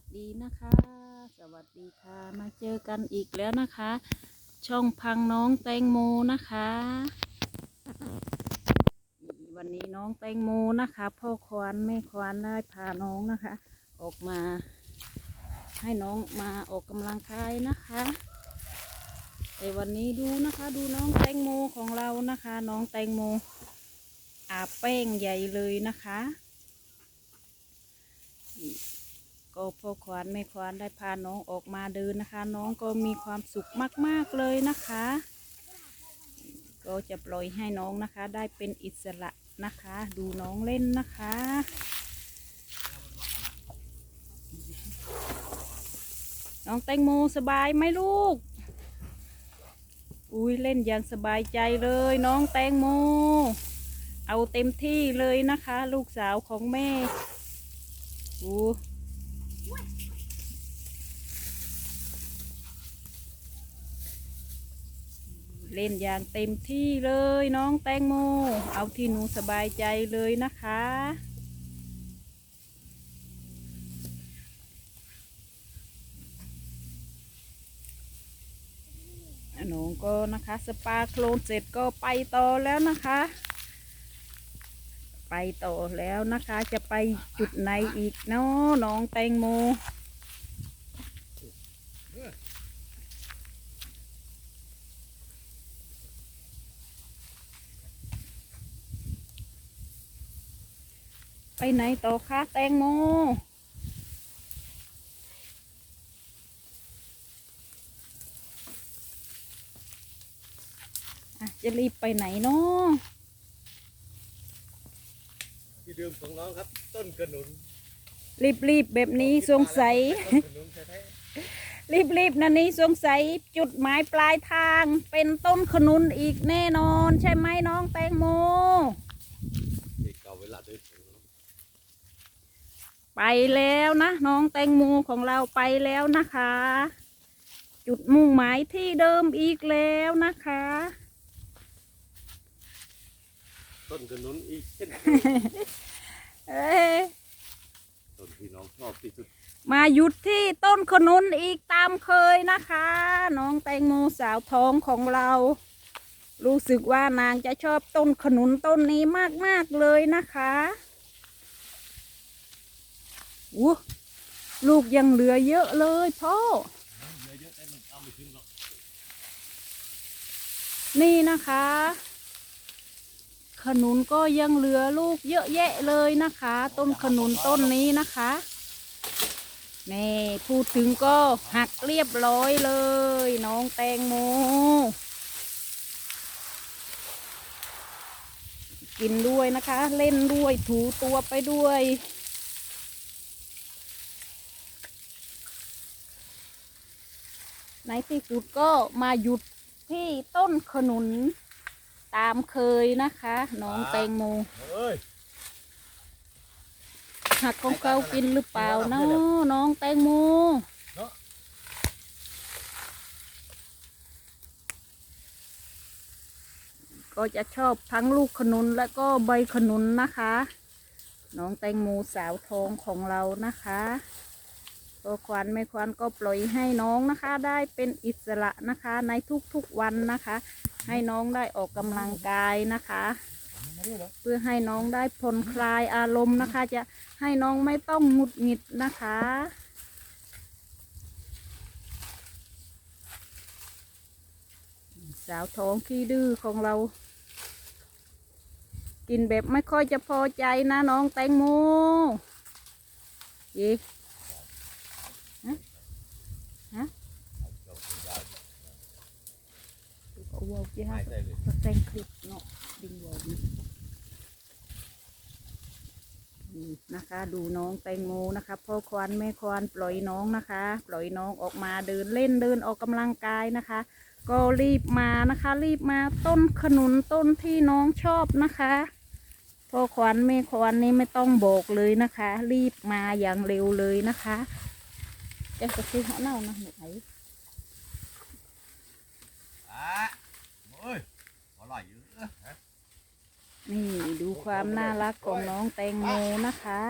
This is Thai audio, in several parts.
สดีนะคะ สวัสดีค่ะ มาเจอกันอีกแล้วนะคะ ช่องพังน้องแตงโมนะคะ วันนี้น้องแตงโมนะคะ พ่อควานแม่ควานได้พาน้องนะคะ ออกมา ให้น้องมาออกกำลังกายนะคะแต่วันนี้ดูนะคะ ดูน้องแตงโมของเรานะคะ น้องแตงโมอาบแป้งใหญ่เลยนะคะ ก็พ่อควานแม่ควานได้พาน้องออกมาเดินนะคะ น้องก็มีความสุขมาก ๆ เลยนะคะ ก็จะปล่อยให้น้องนะคะ ได้เป็นอิสระนะคะ ดูน้องเล่นนะคะน้องแตงโมสบายไหมลูก อุ้ยเล่นอย่างสบายใจเลยน้องแตงโม เอาเต็มที่เลยนะคะ ลูกสาวของแม่อู้ เล่นอย่างเต็มที่เลยน้องแตงโม เอาที่หนูสบายใจเลยนะคะอะหนูก็นะคะ สปาโคลนเสร็จก็ไปต่อแล้วนะคะ ไปต่อแล้วนะคะ จะไปจุดไหนอีกเนาะน้องแตงโมไปไหนต่อคะแตงโมอะจะรีบไปไหนเนาะ ที่เดิมของน้องครับ ต้นกระหนุนรีบรีบๆแบบนี้สงสัย ต้นกระหนุนแท้รีบรีบๆนะนี้สงสัยจุดหมายปลายทางเป็นต้นขนุนอีกแน่นอน ใช่ไหมน้องแตงโมๆที่เก่าเวลาเดินถึงไปแล้วนะ น้องแตงโมของเราไปแล้วนะคะ จุดมุ่งหมายที่เดิมอีกแล้วนะคะ ต้นกระหนุนอีกเช่นเคยเอ้ยต้นที่น้องชอบที่สุดมาหยุดที่ต้นขนุนอีกตามเคยนะคะ น้องแตงโมสาวท้องของเรา รู้สึกว่านางจะชอบต้นขนุนต้นนี้มาก ๆ เลยนะคะอู้ลูกยังเหลือเยอะเลยพ่อเยอะๆแต่มันเอาไม่ถึงหรอกนี่นะคะ ขนุนก็ยังเหลือลูกเยอะแยะเลยนะคะ ต้นขนุนต้นนี้นะคะนี่พูดถึงก็หักเรียบร้อยเลย น้องแตงโม กินด้วยนะคะ เล่นด้วยถูตัวไปด้วยในที่สุดก็มาหยุดที่ต้นขนุน ตามเคยนะคะน้องแตงโมเฮ้ยหักของเขากินหรือเปล่าเนาะน้องแตงโมเนาะก็จะชอบทั้งลูกขนุนและก็ใบขนุนนะคะ น้องแตงโมสาวทองของเรานะคะก็ควันไม่ควันก็ปล่อยให้น้องนะคะ ได้เป็นอิสระนะคะในทุกๆวันนะคะ ให้น้องได้ออกกำลังกายนะคะ เพื่อให้น้องได้ผ่อนคลายอารมณ์นะคะ จะให้น้องไม่ต้องหงุดหงิดนะคะ สาวท้องขี้ดื้อของเรา กินแบบไม่ค่อยจะพอใจนะน้องแตงโมยีฮะฮะ เอาวอลจีฮะไม่ใช่เลยก็แต่งคลิปเนาะดิงวอลนี่นี่นะคะ ดูน้องแตงโมนะคะพ่อควานแม่ควานปล่อยน้องนะคะ ปล่อยน้องออกมาเดินเล่นเดินออกกำลังกายนะคะ ก็รีบมานะคะ รีบมาต้นขนุนต้นที่น้องชอบนะคะพ่อควานแม่ควานนี่ไม่ต้องบอกเลยนะคะ รีบมาอย่างเร็วเลยนะคะจะกระซื้อหัวเน่านะหนูไอะเฮ้ยอร่อยอยู่เออฮะ นี่ดูความน่ารักของน้องแตงโมนะคะ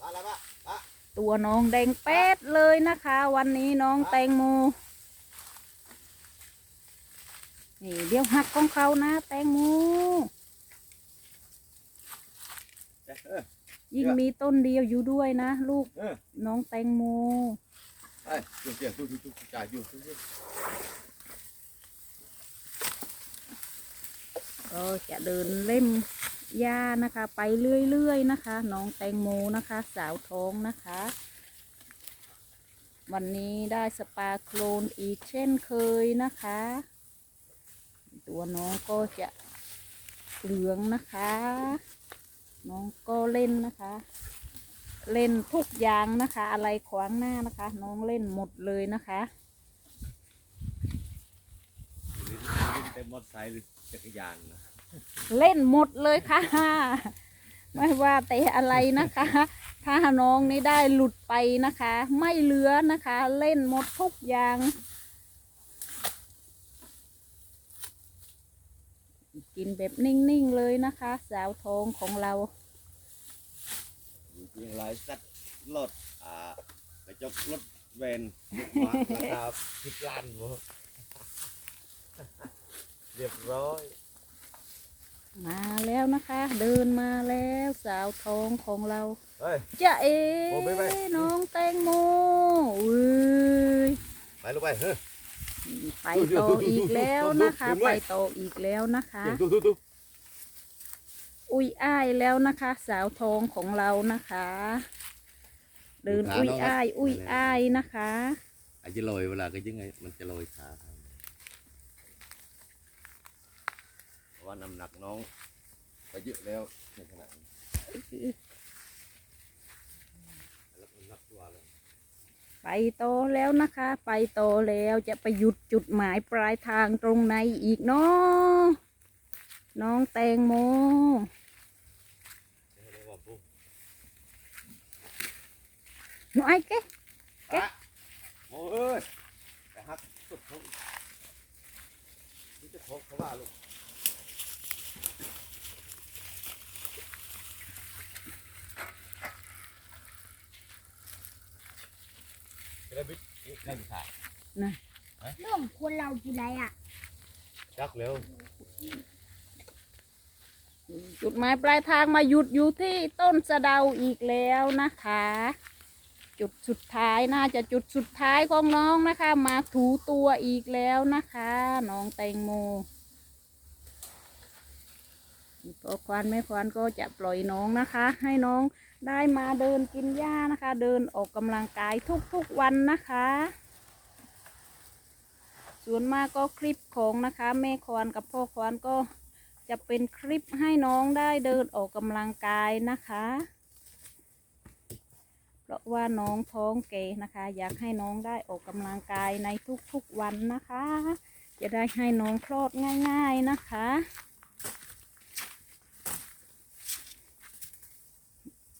มาแล้วปะปะตัวน้องแดงแป๊ดเลยนะคะ วันนี้น้องแตงโม นี่เดี๋ยวหักของเขานะ แตงโมเออยิ่งมีต้นเดียวอยู่ด้วยนะ ลูกเออน้องแตงโมไอ้ดูเสียงดูดูดูจ่ายอยู่ดูดู ก็จะเดินเล่มหญ้านะคะ ไปเรื่อยๆนะคะ น้องแตงโมนะคะ สาวท้องนะคะ วันนี้ได้สปาโคลนอีกเช่นเคยนะคะ ตัวน้องก็จะเหลืองนะคะ น้องก็เล่นนะคะ เล่นทุกอย่างนะคะ อะไรขวางหน้านะคะ น้องเล่นหมดเลยนะคะเต็มมอเตอร์ไซค์หรือ จักรยานนะเล่นหมดเลยค่ะ ไม่ว่าแต่อะไรนะคะ ถ้าน้องนี่ได้หลุดไปนะคะ ไม่เหลือนะคะ เล่นหมดทุกอย่าง กินแบบนิ่งๆเลยนะคะ สาวทองของเราอยู่เพียงไรสัตว์รถอ่ากระจกรถเวนมานะครับสิบล้านบ่ เรียบร้อย มาแล้วนะคะ เดินมาแล้วสาวทองของเราเฮ้ย จะเอโอ้บ๊ายบาย น้องแตงโมอุ้ยไปลูกไปเฮ้ย ไปโตออีกแล้วนะคะดูดูดูไปโตออีกแล้วนะคะเสียงดูดูดูอุ้ยอ้ายแล้วนะคะ สาวทองของเรานะคะ เดินอุ้ยอ้าย อุ้ยอ้ายนะคะ อาจจะลอยเวลาก็ยังไง มันจะลอยขาเพรา ว่าน้ำหนักน้องก็เยอะแล้วในขณะนี้แล้วน้ำหนักตัวเลยไปโตแล้วนะคะ ไปโตแล้วจะไปหยุดจุดหมายปลายทางตรงไหนอีกเนาะน้องแตงโมเรียกว่าปุ๊บหนูไอ้เก๊เอ๊ะโอ้เอ้ยแต่ฮักสุดเขานี่จะพกเขาว่าลูก ได้บิดได้บิดถ่ายเรื่องคนเราอยู่ไรอะจักเร็วจุดหมายปลายทางมาหยุดอยู่ที่ต้นสะเดาอีกแล้วนะคะ จุดสุดท้ายน่าจะจุดสุดท้ายของน้องนะคะ มาถูตัวอีกแล้วนะคะ น้องแตงโมพอควานไม่ควานก็จะปล่อยน้องนะคะ ให้น้อง ได้มาเดินกินหญ้านะคะ เดินออกกำลังกายทุกๆวันนะคะ ส่วนมากก็คลิปของนะคะแม่ควานกับพ่อควานก็จะเป็นคลิปให้น้องได้เดินออกกำลังกายนะคะ เพราะว่าน้องท้องเก๋นะคะ อยากให้น้องได้ออกกำลังกายในทุกๆวันนะคะ จะได้ให้น้องคลอดง่าย ๆนะคะ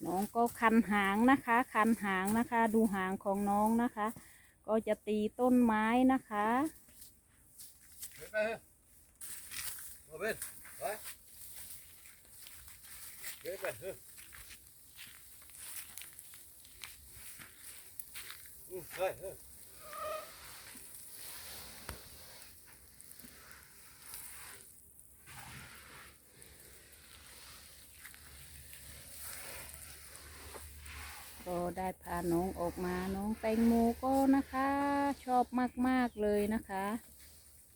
น้องก็คันหางนะคะ คันหางนะคะ ดูหางของน้องนะคะ ก็จะตีต้นไม้นะคะไปไปเฮ้ยโอ้เบนไปเฮ้ยไปเฮ้ยอืมเฮ้ยเฮ้ย ก็ได้พา น้องออกมาน้องแตงโมก็นะคะ ชอบมากๆเลยนะคะ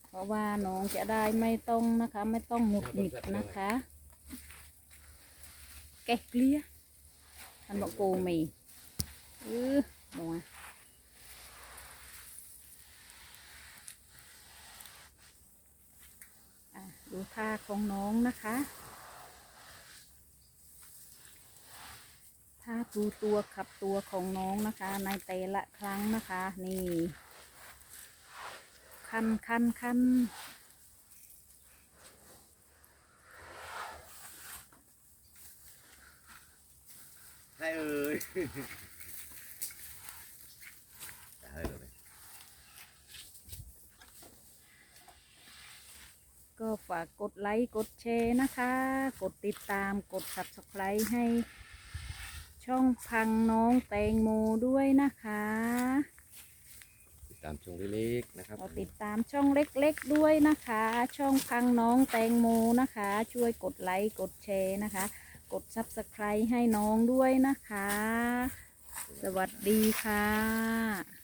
เพราะว่าน้องจะได้ไม่ต้องนะคะ ไม่ต้องหงุดหงิดนะคะแกะเกลี้ยท่านบอกโกมีเออมัวอะดูท่าของน้องนะคะ ถ้า ดูตัวขับตัวของน้องนะคะ ในแต่ละครั้งนะคะ นี่คันคันคันให้เอ้ยจะให้เลย ก็ฝากกดไลค์ กดแชร์นะคะ กดติดตามกด subscribe ให้ ช่องพังน้องแตงโมด้วยนะคะติดตามชมเล็กๆนะครับเราติดตามช่องเล็กๆด้วยนะคะ ช่องพังน้องแตงโมนะคะ ช่วยกดไลค์กดแชร์นะคะ กด subscribe ให้น้องด้วยนะคะ สวัสดีค่ะ